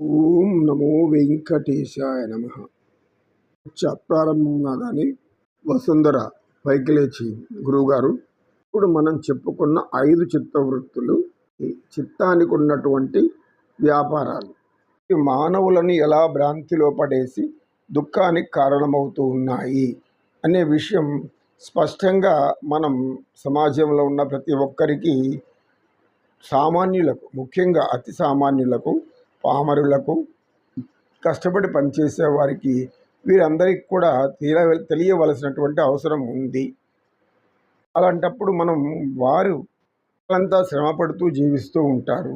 ఓం నమో వెంకటేశాయ నమ. ప్రారంభం కాగానే వసుంధర పైకి లేచి గురువుగారు ఇప్పుడు మనం చెప్పుకున్న ఐదు చిత్తవృత్తులు చిత్తానికి ఉన్నటువంటి వ్యాపారాలు. ఈ మానవులను ఎలా భ్రాంతిలో పడేసి దుఃఖానికి కారణమవుతూ ఉన్నాయి అనే విషయం స్పష్టంగా మనం సమాజంలో ఉన్న ప్రతి ఒక్కరికి సామాన్యులకు ముఖ్యంగా అతి సామాన్యులకు పామరులకు కష్టపడి పనిచేసే వారికి వీరందరికీ కూడా తీర తెలియవలసినటువంటి అవసరం ఉంది. అలాంటప్పుడు మనం వారు అంతా శ్రమ పడుతూ జీవిస్తూ ఉంటారు.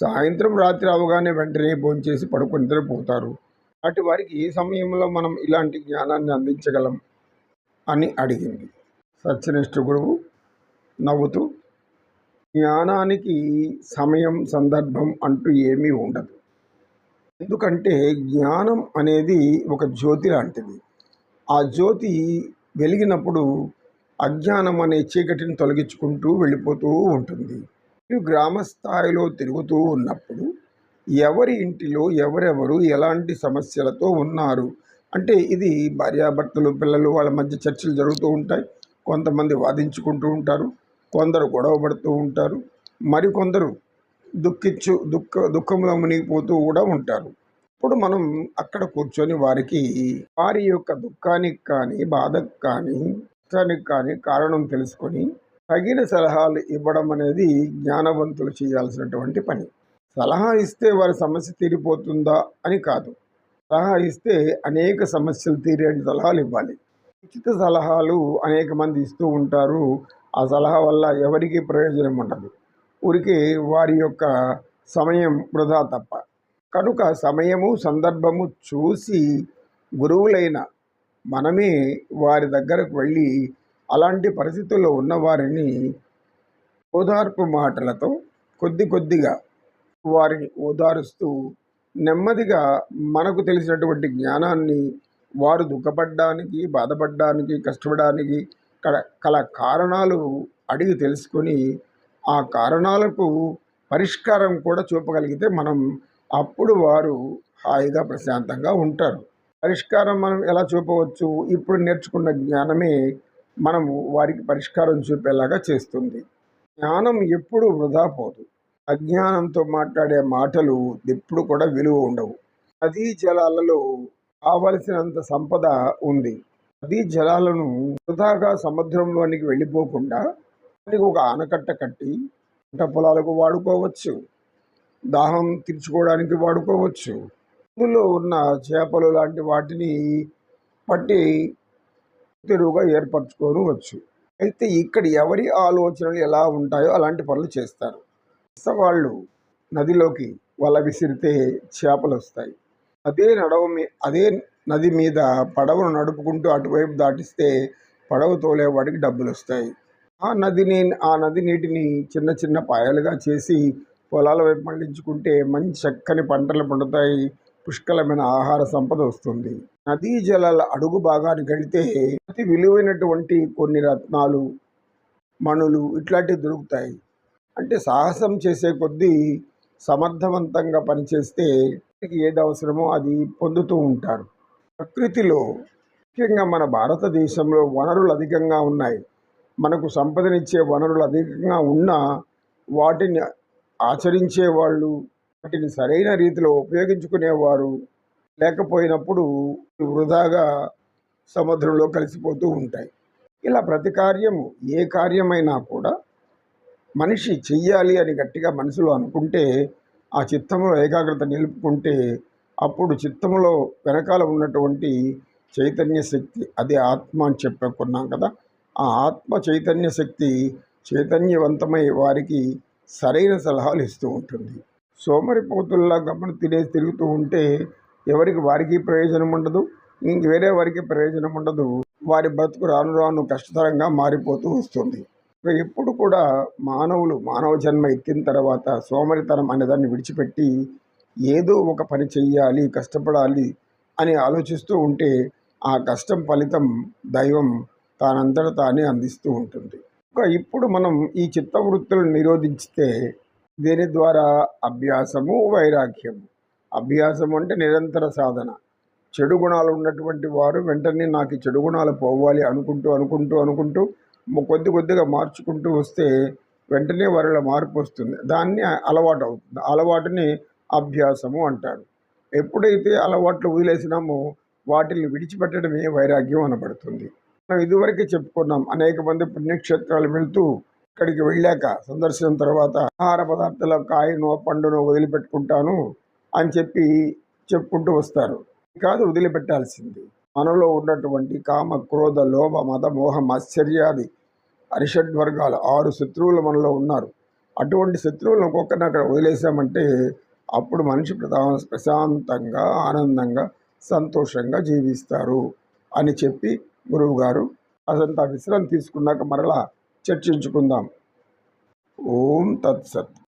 సాయంత్రం రాత్రి అవగానే వెంటనే భోంచేసి పడుకుని నిద్రపోతారు. అటు వారికి ఏ సమయంలో మనం ఇలాంటి జ్ఞానాన్ని అందించగలం అని అడిగింది. సత్యనిష్ఠ గురువు నవ్వుతూ జ్ఞానానికి సమయం సందర్భం అంటూ ఏమీ ఉండదు. ఎందుకంటే జ్ఞానం అనేది ఒక జ్యోతి లాంటిది. ఆ జ్యోతి వెలిగినప్పుడు అజ్ఞానం అనే చీకటిని తొలగించుకుంటూ వెళ్ళిపోతూ ఉంటుంది. మీరు గ్రామ స్థాయిలో తిరుగుతూ ఉన్నప్పుడు ఎవరి ఇంటిలో ఎవరెవరు ఎలాంటి సమస్యలతో ఉన్నారు? అంటే ఇది భార్యాభర్తలు పిల్లలు వాళ్ళ మధ్య చర్చలు జరుగుతూ ఉంటాయి. కొంతమంది వాదించుకుంటూ ఉంటారు. కొందరు గొడవపడుతూ ఉంటారు. మరికొందరు దుఃఖించు దుఃఖ దుఃఖంలో మునిగిపోతూ కూడా ఉంటారు. ఇప్పుడు మనం అక్కడ కూర్చొని వారికి వారి యొక్క దుఃఖానికి కానీ బాధకు కానీ కష్టానికి కానీ కారణం తెలుసుకొని తగిన సలహాలు ఇవ్వడం అనేది జ్ఞానవంతులు చేయాల్సినటువంటి పని. సలహా ఇస్తే వారి సమస్య తీరిపోతుందా అని కాదు. సలహా ఇస్తే అనేక సమస్యలు తీరే సలహాలు ఇవ్వాలి. ఉచిత సలహాలు అనేక మంది ఇస్తూ ఉంటారు. ఆ సలహా వల్ల ఎవరికి ప్రయోజనం ఉండదు. ఊరికి వారి యొక్క సమయం వృధా తప్ప. కనుక సమయము సందర్భము చూసి గురువులైన మనమే వారి దగ్గరకు వెళ్ళి అలాంటి పరిస్థితుల్లో ఉన్నవారిని ఓదార్పు మాటలతో కొద్ది కొద్దిగా వారిని ఓదారుస్తూ నెమ్మదిగా మనకు తెలిసినటువంటి జ్ఞానాన్ని వారు దుఃఖపడడానికి బాధపడడానికి కష్టపడడానికి కల కల కారణాలు అడిగి తెలుసుకొని ఆ కారణాలకు పరిష్కారం కూడా చూపగలిగితే మనం అప్పుడు వారు హాయిగా ప్రశాంతంగా ఉంటారు. పరిష్కారం మనం ఎలా చూపవచ్చు? ఇప్పుడు నేర్చుకున్న జ్ఞానమే మనము వారికి పరిష్కారం చూపేలాగా చేస్తుంది. జ్ఞానం ఎప్పుడు వృధా పోదు. అజ్ఞానంతో మాట్లాడే మాటలు ఎప్పుడు కూడా విలువ ఉండవు. నదీ జలాలలో కావలసినంత సంపద ఉంది. నదీ జలాలను వృధాగా సముద్రంలోనికి వెళ్ళిపోకుండా దానికి ఒక ఆనకట్ట కట్టి పంట పొలాలకు వాడుకోవచ్చు. దాహం తీర్చుకోవడానికి వాడుకోవచ్చు. అందులో ఉన్న చేపలు లాంటి వాటిని పట్టి తెరువుగా ఏర్పరచుకోవచ్చు. అయితే ఇక్కడ ఎవరి ఆలోచనలు ఎలా ఉంటాయో అలాంటి పనులు చేస్తారు. వాళ్ళు నదిలోకి వల విసిరితే చేపలు వస్తాయి. అదే నడవమి అదే నది మీద పడవను నడుపుకుంటూ అటువైపు దాటిస్తే పడవ తోలేవాడికి డబ్బులు వస్తాయి ఆ నదిని ఆ నది నీటిని చిన్న చిన్న పాయలుగా చేసి పొలాల వైపు మళ్ళించుకుంటే మంచి చక్కని పంటలు పండుతాయి. పుష్కలమైన ఆహార సంపద వస్తుంది. నదీ జలాల అడుగు భాగానికి వెళితే అతి విలువైనటువంటి కొన్ని రత్నాలు మణులు ఇట్లాంటివి దొరుకుతాయి. అంటే సాహసం చేసే కొద్దీ సమర్థవంతంగా పనిచేస్తే ఏది అవసరమో అది పొందుతూ ఉంటారు. ప్రకృతిలో ముఖ్యంగా మన భారతదేశంలో వనరులు అధికంగా ఉన్నాయి. మనకు సంపదనిచ్చే వనరులు అధికంగా ఉన్నా వాటిని ఆచరించే వాళ్ళు వాటిని సరైన రీతిలో ఉపయోగించుకునేవారు లేకపోయినప్పుడు వృధాగా సముద్రంలో కలిసిపోతూ ఉంటాయి. ఇలా ప్రతి కార్యము ఏ కార్యమైనా కూడా మనిషి చెయ్యాలి అని గట్టిగా మనసులో అనుకుంటే ఆ చిత్తంలో ఏకాగ్రత నిలుపుకుంటే అప్పుడు చిత్తంలో వెనకాల ఉన్నటువంటి చైతన్య శక్తి అదే ఆత్మ అని చెప్పుకున్నాం కదా. ఆ ఆత్మ చైతన్య శక్తి చైతన్యవంతమై వారికి సరైన సలహాలు ఇస్తూ ఉంటుంది. సోమరిపోతుల్లా గమని తినేసి తిరుగుతూ ఉంటే ఎవరికి వారికి ప్రయోజనం ఉండదు. ఇంక వేరే వారికి ప్రయోజనం ఉండదు. వారి బ్రతుకు రాను రాను కష్టతరంగా మారిపోతూ వస్తుంది. ఎప్పుడు కూడా మానవులు మానవ జన్మ ఎత్తిన తర్వాత సోమరితనం అనే దాన్ని విడిచిపెట్టి ఏదో ఒక పని చెయ్యాలి కష్టపడాలి అని ఆలోచిస్తూ ఉంటే ఆ కష్టం ఫలితం దైవం తానంతట తానే అందిస్తూ ఉంటుంది. ఇంకా ఇప్పుడు మనం ఈ చిత్తవృత్తులను నిరోధించితే దీని ద్వారా? అభ్యాసము వైరాగ్యము. అభ్యాసం అంటే నిరంతర సాధన. చెడు గుణాలు ఉన్నటువంటి వారు వెంటనే నాకు ఈ చెడు గుణాలు పోవాలి అనుకుంటూ అనుకుంటూ అనుకుంటూ కొద్ది కొద్దిగా మార్చుకుంటూ వస్తే వెంటనే వారిలో మార్పు వస్తుంది. దాన్ని అలవాటు అవుతుంది. అలవాటుని అభ్యాసము అంటారు ఎప్పుడైతే అలవాట్లు వదిలేసినామో వాటిని విడిచిపెట్టడమే వైరాగ్యం అనబడుతుంది. మనం ఇదివరకే చెప్పుకున్నాం అనేక మంది పుణ్యక్షేత్రాలు వెళ్తూ ఇక్కడికి వెళ్ళాక సందర్శనం తర్వాత ఆహార పదార్థాల కాయనో పండునో వదిలిపెట్టుకుంటాను అని చెప్పి చెప్పుకుంటూ వస్తారు. కాదు వదిలిపెట్టాల్సింది. మనలో ఉన్నటువంటి కామ క్రోధ లోభ మద మోహం ఆశ్చర్యాది అరిషడ్ వర్గాలు ఆరు శత్రువులు మనలో ఉన్నారు. అటువంటి శత్రువులను ఒక్కొక్కరిని అక్కడ వదిలేసామంటే అప్పుడు మనిషి ప్రధా ప్రశాంతంగా ఆనందంగా సంతోషంగా జీవిస్తారు అని చెప్పి గురువుగారు అదంతా విశ్రాంతి తీసుకున్నాక మరలా చర్చించుకుందాం. ఓం తత్సత్.